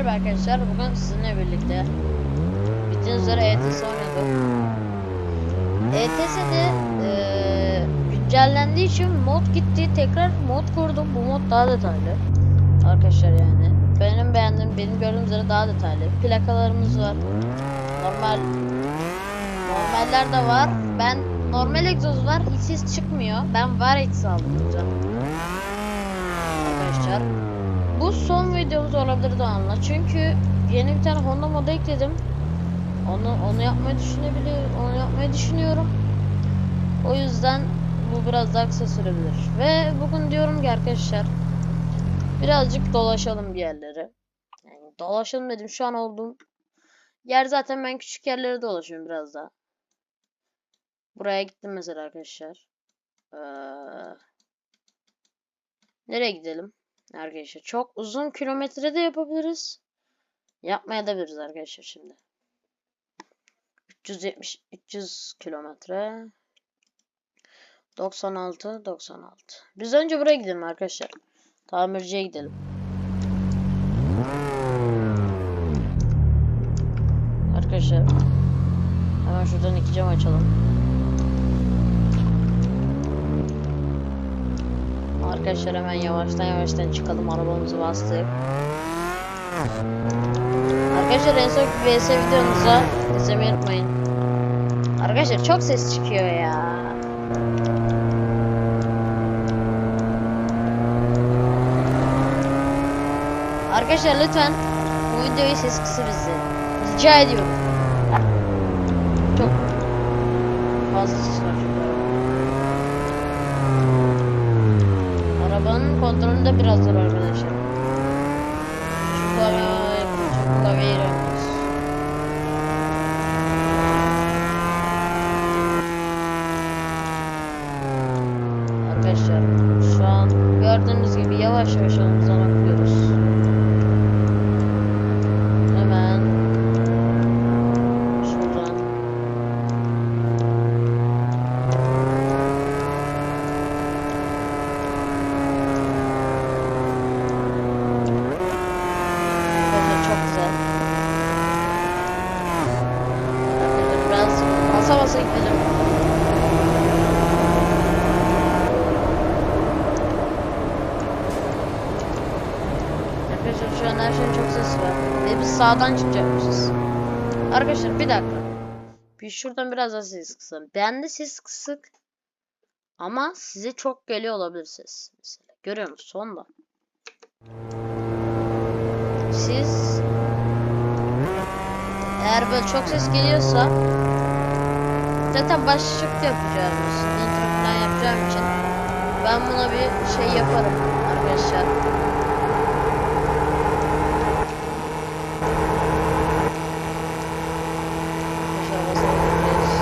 Merhaba arkadaşlar, bugün sizinle birlikte bildiğiniz üzere ETS oynuyorduk. ETS'de eee güncellendiği için mod gitti, tekrar mod kurdum. Bu mod daha detaylı. Arkadaşlar yani. Benim beğendiğim, benim gördüğüm üzere daha detaylı. Plakalarımız var. Normal normaller de var. Ben normal egzoz var, hiç ses çıkmıyor. Ben var egzoz aldım. Arkadaşlar. Bu son videomuz olabilir Doğan'la. Çünkü yeni bir tane Honda moda ekledim. Onu onu yapmayı düşünebiliyorum. Onu yapmayı düşünüyorum. O yüzden bu biraz daha kısa sürebilir. Ve bugün diyorum ki arkadaşlar birazcık dolaşalım bir yerlere. Yani dolaşalım dedim şu an olduğum yer zaten ben küçük yerlere dolaşıyorum biraz daha. Buraya gittim mesela arkadaşlar. Ee, nereye gidelim? Arkadaşlar çok uzun kilometre de yapabiliriz. Yapmaya da biliriz arkadaşlar şimdi. 370 300 kilometre 96 96. Biz önce buraya gidelim arkadaşlar. Tamirciye gidelim. Arkadaşlar hemen şuradan iki cam açalım. Arkadaşlar hemen yavaştan yavaştan çıkalım arabamızı bastık. Arkadaşlar en son VS videomuza izlemeyi unutmayın. Arkadaşlar çok ses çıkıyor ya. Arkadaşlar lütfen bu videoyu ses kısır bizi. Rica ediyorum. Çok fazla ses var çünkü. Arabanın kontrolünde biraz zor arkadaşlar. Şu klavye, şu klavyeyi oynuyoruz. Arkadaşlar şu an gördüğünüz gibi yavaş yavaş yolumuza bakıyoruz. Hemen şuradan Arkadaşlar çok güzel. Arkadaşlar biraz basa basa gidelim. Arkadaşlar şu an her şeyin çok sesi var. Ve biz sağdan çıkacakmışız. Arkadaşlar bir dakika. Bir şuradan biraz daha ses kısalım. Ben de ses kısık. Ama size çok geliyor olabilir ses. Mesela. Görüyor musun? Sonda. Siz eğer böyle çok ses geliyorsa zaten başlık yapacağım. Intro falan yapacağım için ben buna bir şey yaparım. Arkadaşlar basabiliriz.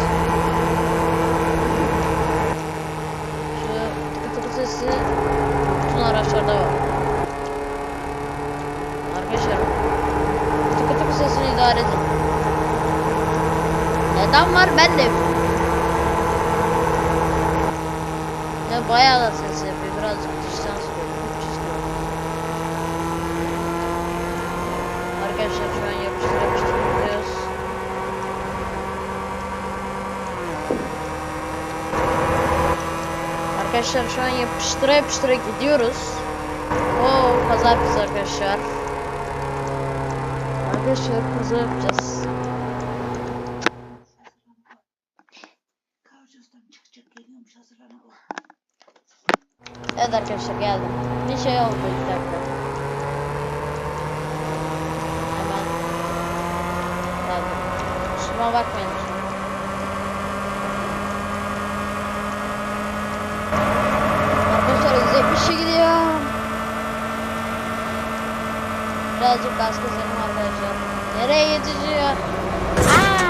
Şu tıkı tıkı sesi bütün araçlarda var. Arkadaşlar tıkı tıkı sesini idare edin. Neden var ben de bilmiyorum. Ya bayağı da ses yapıyor. Birazcık distans koyuyor. 300 kilo. Arkadaşlar şu an yapıştır yapıştır gidiyoruz. Arkadaşlar şu an yapıştıra yapıştıra gidiyoruz. Oo kaza yapacağız arkadaşlar. Arkadaşlar kaza yapacağız. Arkadaşlar geldim. Bir şey oldu bir dakika. Hemen geldim. Kusuruma bakmayın. Arkadaşlar 170'e gidiyor. Birazcık gaz kazanım arkadaşlar. Nereye yetişiyor? Aa!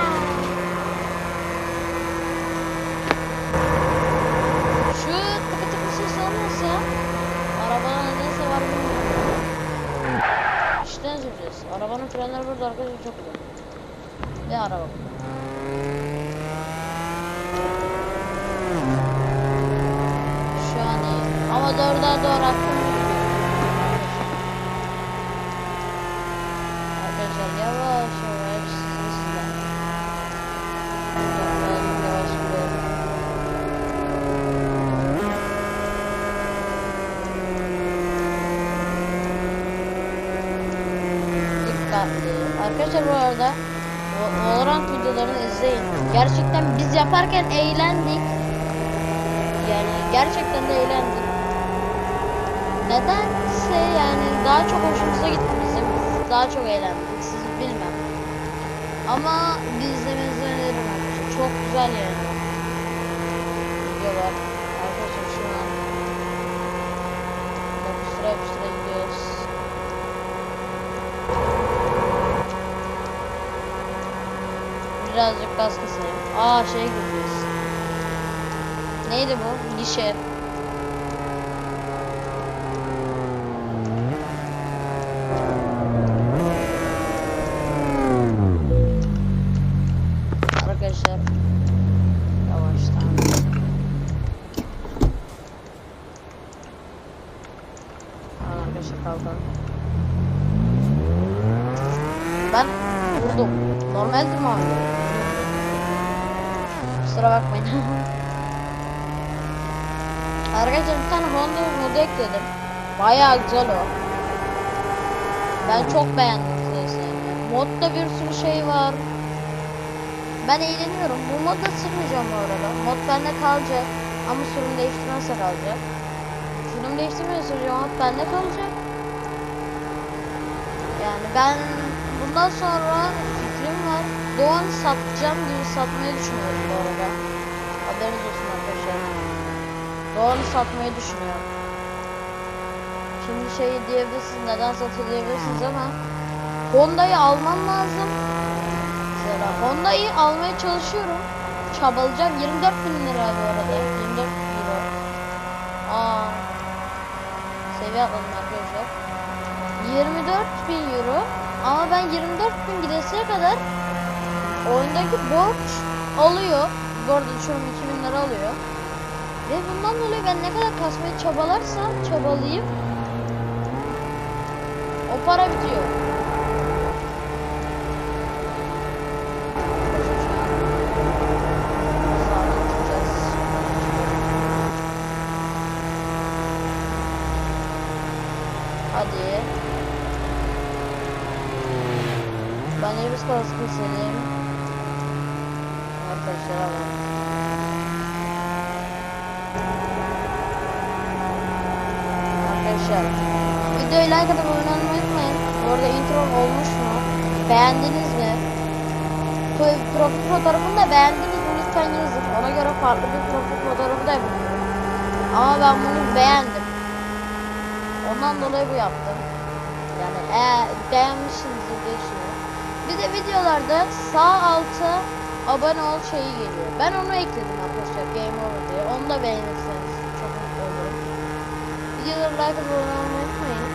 Şu tıkı tıkı ses olmasa arabanın neyse var bilmiyorum. İşten süreceğiz. Arabanın burada arkadaşlar çok güzel. Ve araba. Şu an iyi. Ama doğrudan doğru attım. Arkadaşlar bu arada Vo- Valorant videolarını izleyin. Gerçekten biz yaparken eğlendik. Yani gerçekten de eğlendik. Nedense yani daha çok hoşumuza gitti bizim. Biz Daha çok eğlendik. Sizi bilmem. Ama bir izlemenizi öneririm. Çok güzel yani. Videolar. Arkadaşlar şu an yapıştıra yapıştıra gidiyoruz. Birazcık gaz kısayım. Aa şey gidiyoruz. Neydi bu? Gişe. Arkadaşlar yavaştan. Arkadaşlar kalkalım. Ben vurdum. Normaldir mi abi? Kusura bakmayın. Arkadaşlar bir tane Honda modu ekledim. Bayağı güzel o. Ben çok beğendim. Modda bir sürü şey var. Ben eğleniyorum. Bu modda sıkmayacağım bu arada. Mod bende kalacak. Ama sürüm değiştirmezse kalacak. Sürüm değiştirmezse sürece mod bende kalacak. Yani ben bundan sonra Doğan'ı satacağım gibi satmayı düşünüyorum bu arada. Haberiniz olsun arkadaşlar. Doğan'ı satmayı düşünüyorum. Şimdi şey diyebilirsiniz neden satıyor ama Honda'yı almam lazım. Mesela Honda'yı almaya çalışıyorum. Çabalayacağım. 24 bin lira bu arada. 24 euro. Aa. Seviye atladım arkadaşlar. 24 bin euro. Ama ben 24 bin gidesiye kadar oyundaki borç alıyor. Bu arada düşüyorum 2000 lira alıyor. Ve bundan dolayı ben ne kadar kasmaya çabalarsam çabalayayım o para bitiyor. Hadi. Ben Elvis kaskı istedim. Alalım. Arkadaşlar videoyu like atıp abone unutmayın. Bu arada intro olmuş mu? Beğendiniz mi? Pro- Profil fotoğrafını da beğendiniz mi lütfen yazın. Ona göre farklı bir profil fotoğrafı da yapıyorum. Ama ben bunu beğendim. Ondan dolayı bu yaptım. Yani eğer beğenmişsinizdir diye düşünüyorum. Bir de videolarda sağ alta abone ol şeyi geliyor. Ben onu ekledim arkadaşlar Game Over diye. Onu da beğenirseniz çok mutlu olurum. Videoları like atıp abone olmayı unutmayın.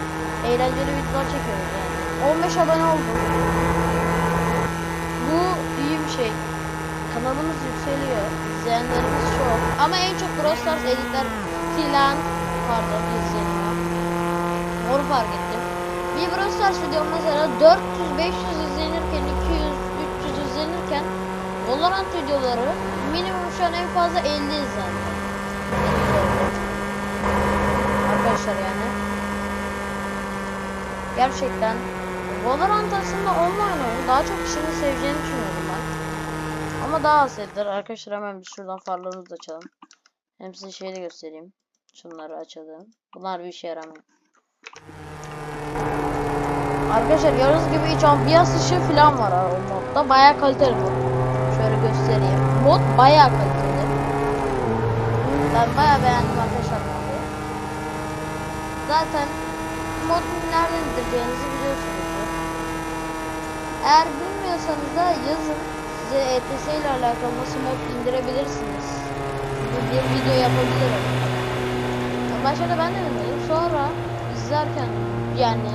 Eğlenceli videolar çekiyoruz yani. 15 abone oldum. Bu iyi bir şey. Kanalımız yükseliyor. İzleyenlerimiz çok. Ama en çok Brawl Stars editler filan pardon izleniyor. Doğru fark ettim. Bir Brawl Stars videom mesela 400-500 izlenirken 200-300 izlenirken Valorant videoları minimum şu an en fazla 50 izlendi. Arkadaşlar yani. Gerçekten Valorant aslında online oyun. Daha çok kişinin seveceğini düşünüyorum ben. Ama daha az sevdiler. Arkadaşlar hemen bir şuradan farlarımızı da açalım. Hem size şeyi de göstereyim. Şunları açalım. Bunlar bir işe yaramıyor. Arkadaşlar gördüğünüz gibi iç ambiyans ışığı falan var o modda. Bayağı kaliteli bu. Şöyle göstereyim. Mod bayağı kaliteli. Ben bayağı beğendim arkadaşlar modu. Zaten modun nereden indireceğinizi biliyorsunuzdur. Eğer bilmiyorsanız da yazın. Size ETS ile alakalı nasıl mod indirebilirsiniz. Bir video yapabilirim. Başta ben de denedim. Sonra izlerken yani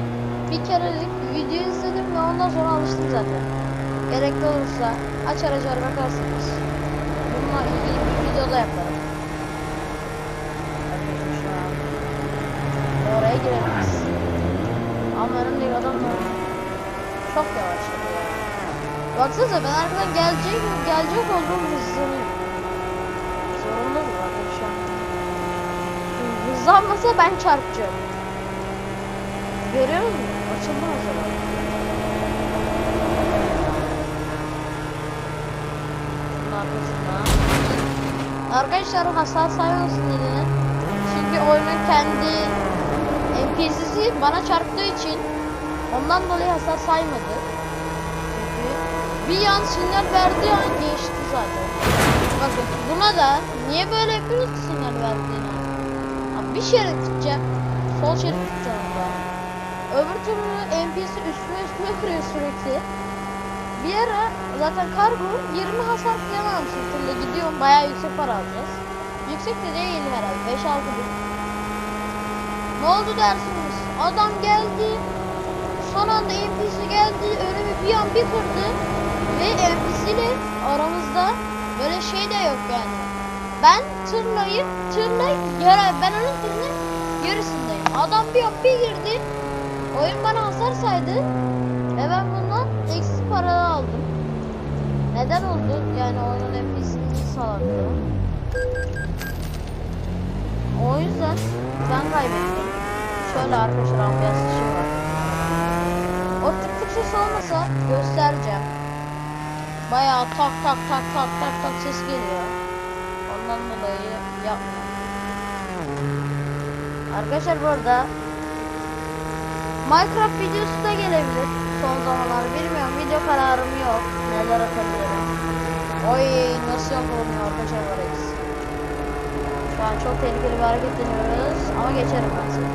bir kerelik video izledim ve ondan sonra alıştım zaten. Gerekli olursa açar açar bakarsınız. Bununla ilgili bir video da yaparım. Oraya giremeyiz. Ama önümdeki adam da çok yavaş. Baksanıza ben arkadan gelecek gelecek olduğum hızlanıyorum. Zorunda mı an? Hızlanmasa ben çarpacağım. Görüyor musun? Açıldı mesela. Arkadaşlar hasar saymasın nedeni. Çünkü oyunun kendi NPC'si bana çarptığı için ondan dolayı hasar saymadı. Çünkü bir yan sinyal verdiği an geçti zaten. Bakın buna da niye böyle yapıyoruz ki sinyal verdiğini? Abi bir şerit gideceğim. Sol şerit orada. Öbür türlü NPC üstüme üstüme kırıyor sürekli. Bir ara zaten kargo 20 hasar falan almışım tırla gidiyorum bayağı yüksek para alacağız. Yüksek de değil herhalde 5-6 bin. Ne oldu dersiniz? Adam geldi. Son anda NPC geldi. Önümü bir an bir kırdı. Ve NPC ile aramızda böyle şey de yok yani. Ben tırlayıp tırla yara ben onun tırının yarısındayım. Adam bir an bir girdi. Oyun bana hasar saydı. Ve ben bundan eksi para aldım. Neden oldu? Yani oyunun NPC'ni salaktı. O yüzden ben kaybettim. Şöyle arkadaşlar ambiyans işi var. O tık ses olmasa göstereceğim. Bayağı tak tak tak tak tak tak ses geliyor. Ondan dolayı yapmıyorum. Arkadaşlar burada Minecraft videosu da gelebilir son zamanlar. Bilmiyorum video kararım yok. Neler atabilirim? Oy nasıl yapılmıyor arkadaşlar varız Şu an çok tehlikeli bir hareket deniyoruz. Ama geçerim ben seni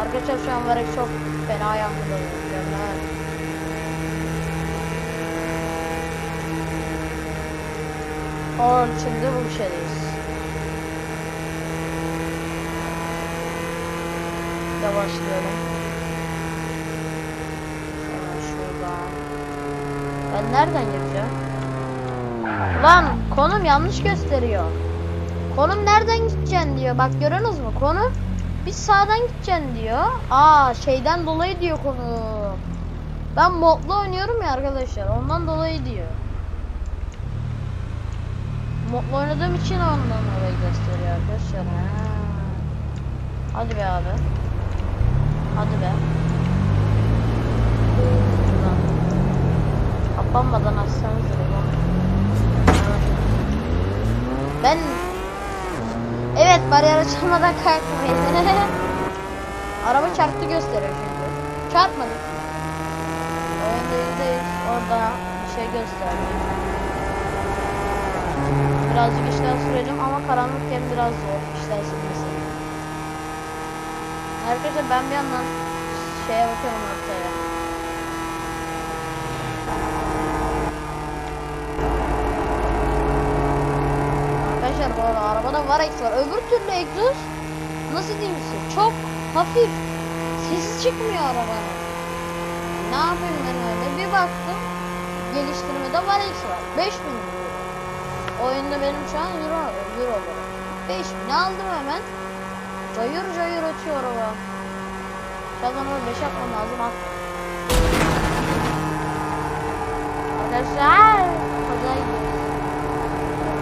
Arkadaşlar şu an varek çok fena yankılanıyor mükemmel Onun içinde bu bir şeydeyiz Yavaşlayalım. Hemen şuradan. Ben nereden gireceğim? Lan konum yanlış gösteriyor. Konum nereden gideceksin diyor. Bak görüyorsunuz mu? Konum biz sağdan gideceksin diyor. Aa şeyden dolayı diyor konum. Ben modlu oynuyorum ya arkadaşlar. Ondan dolayı diyor. Modlu oynadığım için ondan dolayı gösteriyor arkadaşlar. Ha. Hadi be abi. Hadi be. Şuradan. Kapanmadan açsanız Ben Evet bariyer açılmadan kalkmayın. Araba çarptı gösteriyor çünkü. Çarpmadı. Oyunda yüzdeyiz. Orada bir şey gösterdi. Birazcık işler süreceğim ama karanlıkken biraz zor işler sürmesi. Arkadaşlar ben bir yandan şeye bakıyorum ortaya. Arkadaşlar bu arabada var egzoz var. Öbür türlü egzoz nasıl diyeyim çok hafif. Sesi çıkmıyor arabanın. Ne yapayım ben öyle bir baktım. Geliştirmede var egzoz var. 5000 euro. Oyunda benim şu an euro, euro var. 5000 aldım hemen. Cayır cayır ötüyor araba. Birazdan öyle beş yapmam lazım at. Arkadaşlar gidiyoruz.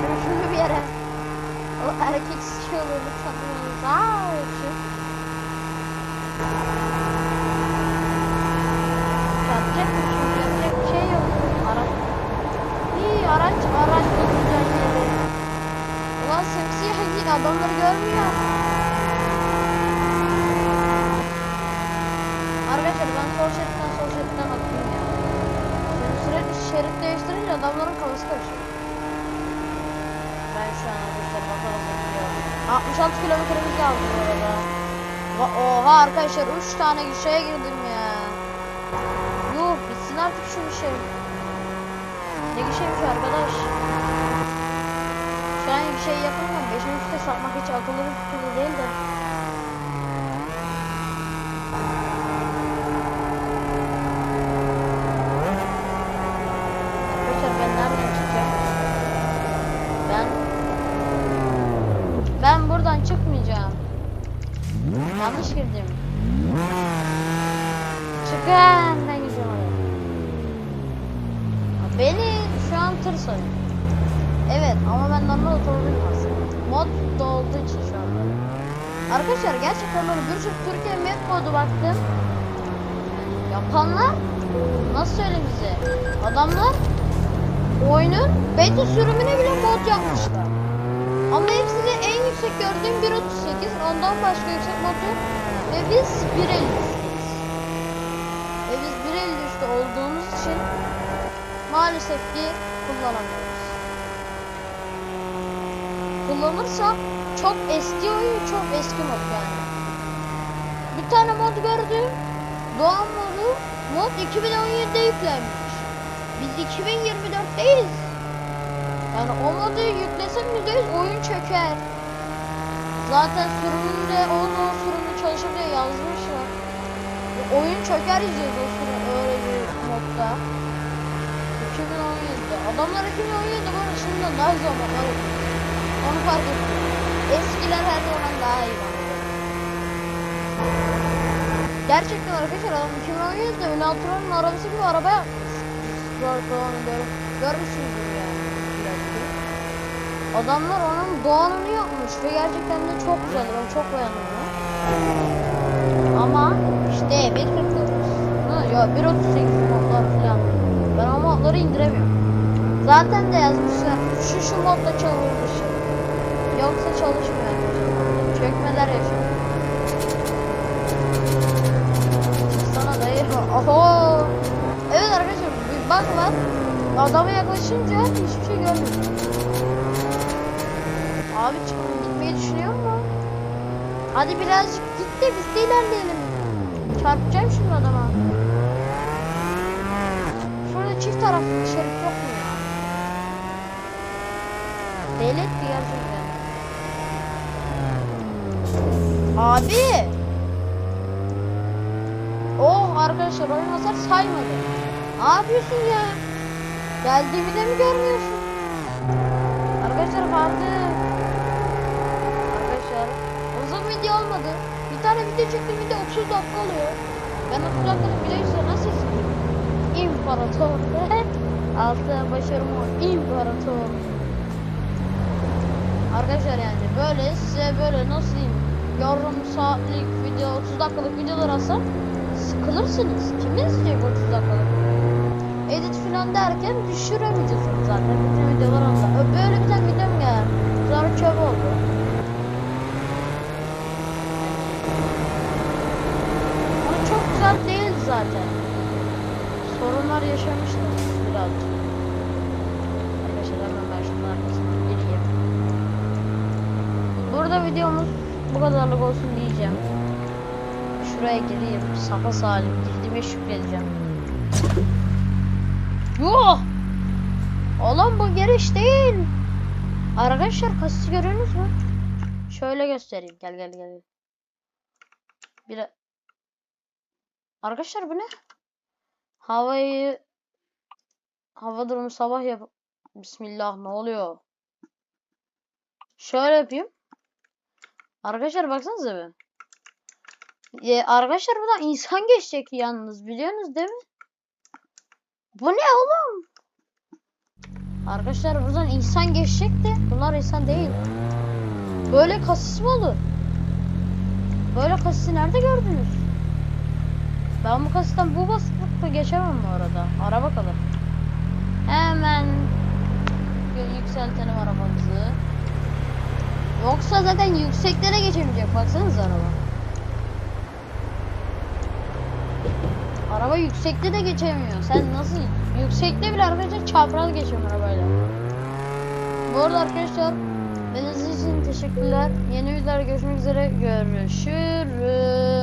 Şunu şunu bir yere. Erkek sıçıyorlarını sanıyoruz. Aa şu. Çarpacak mı şimdi yapacak bir şey yok. Araç. İyi araç araç tutacak yeri. Ulan simsiyah değil adamları görmüyor. Arkadaşlar ben sol şeritten sol şeritten akıyorum ya. Şimdi sürekli şerit değiştirince adamların kafası karışıyor. Ben şu an arkadaşlar bakalım gidiyor. 66 kilometremiz kaldı bu arada. Oha arkadaşlar 3 tane gişeye girdim ya. Yuh bitsin artık şu gişe. Ne gişeymiş arkadaş. Şu an bir şey yapamıyorum. 5. üstte satmak hiç akıllı bir fikir değil de. Arkadaşlar ben nereden çıkacağım? Ben ben buradan çıkmayacağım. Yanlış girdim. Çıkın ben gidiyorum oraya. Beni şu an tır soyuyor. Evet ama ben normal otomobil aslında. Mod da olduğu için şu anda. Arkadaşlar gerçekten böyle bir sürü Türkiye map modu baktım. Yapanlar nasıl söyleyeyim size? Adamlar oyunun beta sürümüne bile mod yapmışlar. Ama hepsi de en yüksek gördüğüm 1.38. Ondan başka yüksek mod yok. Ve biz 1.53'teyiz. Ve biz 1.53'te olduğumuz için maalesef ki kullanamıyoruz. Kullanırsak çok eski oyun, çok eski mod yani. Bir tane mod gördüm. Doğan modu mod 2017'de yüklenmiş. Biz 2024'teyiz. Yani o modu yüklesem %100 oyun çöker. Zaten sürümünde onun sürümü çalışır diye yazmışlar. E, Oyun çöker izliyoruz o sürüm öyle bir modda. 2017'de. Adamlar 2017'de böyle şimdiden daha modlar yapıyor. Onu fark ettim. Eskiler her zaman daha iyi. Gerçekten arkadaşlar adam 2017'de Ünal Turan'ın arabası gibi araba yapmış. Falan gör, görmüşsünüzdür yani. Adamlar onun doğanını yapmış ve gerçekten de çok güzel. Ben çok beğendim onu. Ama işte 1.49. Ha, Ya 1.38 modlar falan. Ben o modları indiremiyorum. Zaten de yazmışlar. Şu şu modda çalışır. Yoksa çalışmıyor. Çökmeler yaşıyor. Sana dayı. Oho. Evet arkadaşlar bir bak var. Adama yaklaşınca hiçbir şey görmüyor. Abi çıkıp gitmeyi düşünüyor mu? Hadi birazcık git de biz de ilerleyelim. Çarpacağım şimdi adama. Şurada çift taraflı şerit yok mu ya? Deli etti gerçekten. Abi. Oh arkadaşlar oyun hasar saymadı. Ne yapıyorsun ya? Geldiğimi de mi görmüyorsun? Arkadaşlar vardı. Arkadaşlar uzun video olmadı. Bir tane video çektim video 30 dakika oluyor. Ben 30 dakikalık video nasıl izleyeyim? İmparator. Altı başarım o. İmparator. Arkadaşlar yani böyle size böyle nasıl diyeyim yarım saatlik video 30 dakikalık videolar alsam sıkılırsınız. Kim izleyecek 30 dakikalık? Edit falan derken düşüremeyeceksiniz zaten bütün videolar. Ö, Böyle bir tane videom geldi. Sonra çöp oldu. Ama çok güzel değil zaten. Sorunlar yaşamıştım birazcık. Arkadaşlar hemen ben şunun arkasına gireyim. Burada videomuz bu kadarlık olsun diyeceğim. Şuraya gireyim. Safa salim girdiğime şükredeceğim. Yuh! Oğlum bu giriş değil. Arkadaşlar kasası görüyorsunuz mu? Şöyle göstereyim. Gel gel gel. Bir Arkadaşlar bu ne? Havayı hava durumu sabah yap. Bismillah ne oluyor? Şöyle yapayım. Arkadaşlar baksanıza bir. Ee, arkadaşlar buradan insan geçecek yalnız biliyorsunuz değil mi? Bu ne oğlum? Arkadaşlar buradan insan geçecek de bunlar insan değil. Böyle kasis mi olur? Böyle kasisi nerede gördünüz? Ben bu kasisten bu basıklıkla geçemem bu arada. Ara bakalım. Hemen yü- yükseltelim arabamızı. Yoksa zaten yükseklere geçemeyecek. Baksanıza araba. Araba yüksekte de geçemiyor. Sen nasıl? Yüksekte bile arkadaşlar çapraz geçiyorum arabayla. Bu arada arkadaşlar izlediğiniz için teşekkürler. Yeni videolarda görüşmek üzere. Görüşürüz.